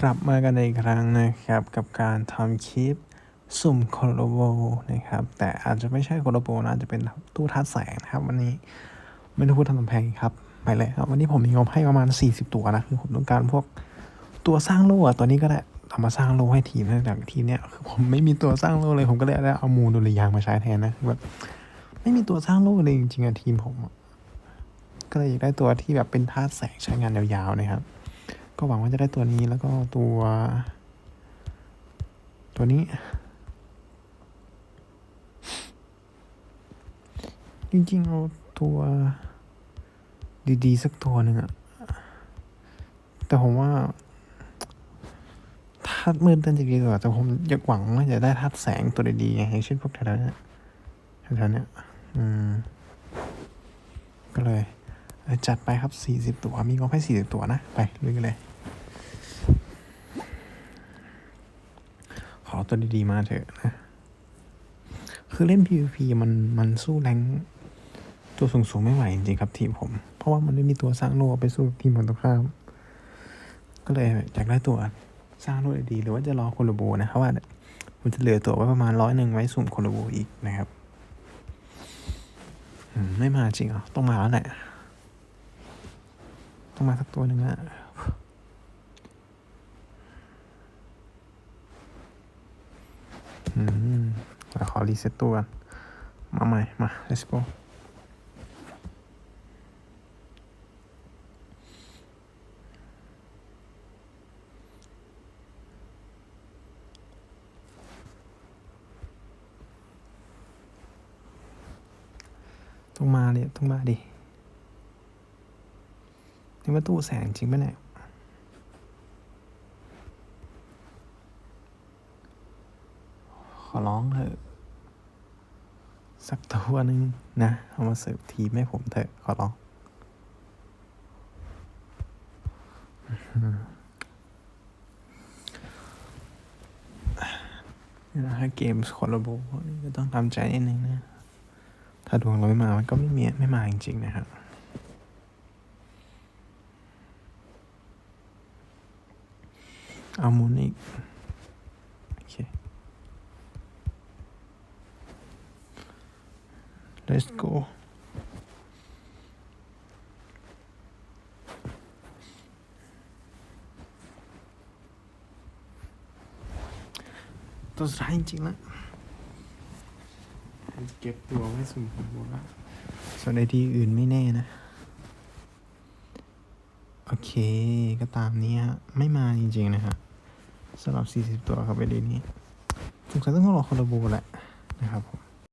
กลับมากันอีกครั้งนะครับ กับการทำคลิปสุ่มโคโลโบนะครับ แต่อาจจะไม่ใช่โคโลโบนะจะเป็นตู้ทัดแสงนะครับ วันนี้ไม่ต้องพูดทำกำแพงครับไปเลยครับ วันนี้ผมมีงบให้ประมาณ 40 ตัวนะคือผมต้องการพวกตัวสร้างโล่ตัวนี้ก็ได้เอามาสร้างโล่ให้ทีมนะจากทีมเนี้ยคือผมไม่มีตัวสร้างโล่เลยผมก็เลยได้เอามูลดุริยางมาใช้แทนนะคือแบบไม่มีตัวสร้างโล่เลยจริงๆอะทีมผมก็เลยอยากได้ตัวที่แบบเป็นธาตุแสงใช้งานยาวๆนะครับ ก็หวังว่าจะได้ตัวนี้แล้วก็ตัว ตัวนี้ จริงๆ เอาตัวดีๆ สักตัวหนึ่งอะแต่ผมว่าธาตุมืดนั่นจะดีกว่าแต่ผมอยากหวังว่าจะได้ธาตุแสงตัวดีๆไงอย่างเช่นพวกแถวๆนี้แถวๆนี้อืม ก็เลย จัดไปครับสี่สิบตัว มีงบให้สี่สิบตัวนะ ไปลุยกันเลย ขอตัวดีๆมาเถอะนะ คือเล่น PVP มันมันสู้แรงตัวสูงๆไม่ไหวจริงๆครับทีมผม เพราะว่ามันไม่มีตัวสร้างโลไปสู้ทีมฝั่งตรงข้าม ก็เลยอยากได้ตัวสร้างโลดีๆหรือว่าจะรอโคโลโบนะครับว่ามันจะเหลือตัวไว้ประมาณร้อยหนึ่งไว้สุ่มโคโลโบอีกนะครับไม่มาจริงเหรอต้องมาแล้วแหละ ต้องมาสักตัวหนึ่งอะ อืมเดี๋ยวขอรีเซ็ตตัวก่อนมาใหม่ มา let's go ต้องมาเลยต้องมาดิ นี่ว่าตู้แสงจริงปะเนี่ย อร้องเถอะ สักตัวหนึ่งนะ เอามาเสิร์ฟทีมให้ผมเถอะ ขอร้องนี่นะฮะเกมคอร์โบนี่ก็ต้องทำใจนิดนึงนะ ถ้าดวงเราไม่มา มันก็ไม่มีไม่มาจริงๆนะครับเอาหมุนอีกโอเค let's go ตัวสุดท้ายจริงๆแล้วเก็บตัวไว้สุ่มผมว่าส่วนในที่อื่นไม่แน่นะ โอเคก็ตามนี้ฮะ ไม่มาจริงๆนะฮะสำหรับ 40 ตัวครับไปดีนี้สงสัยต้องรอคอร์โบแหละนะครับผม